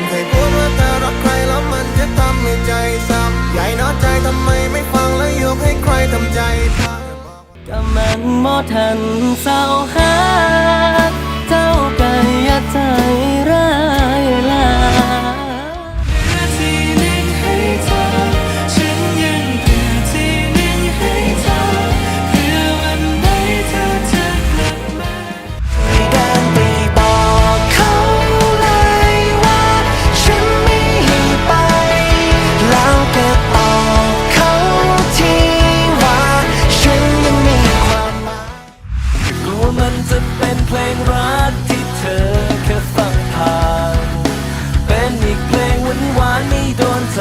มันเคยพูดว่าเธอรักใครแล้วมันจะทำให้ใจซ้ำใหญ่น้อใจทำไมไม่ฟังแล้วยกให้ใครทำใจพังก็มันมอทันเศร้าหา ใจ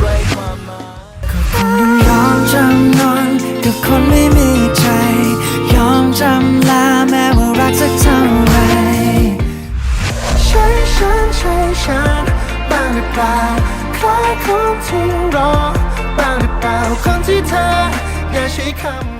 ไรความหมายก็คงต้องยอมจำนนกับคนไม่มีใจ ยอมจำลาแม้ว่ารักสักเท่าไรใช่ฉันใช่ฉันบ้างหรือเปล่าคล้ายคนที่รอบ้างหรือเปล่าคนที่เธออย่าใช้คำ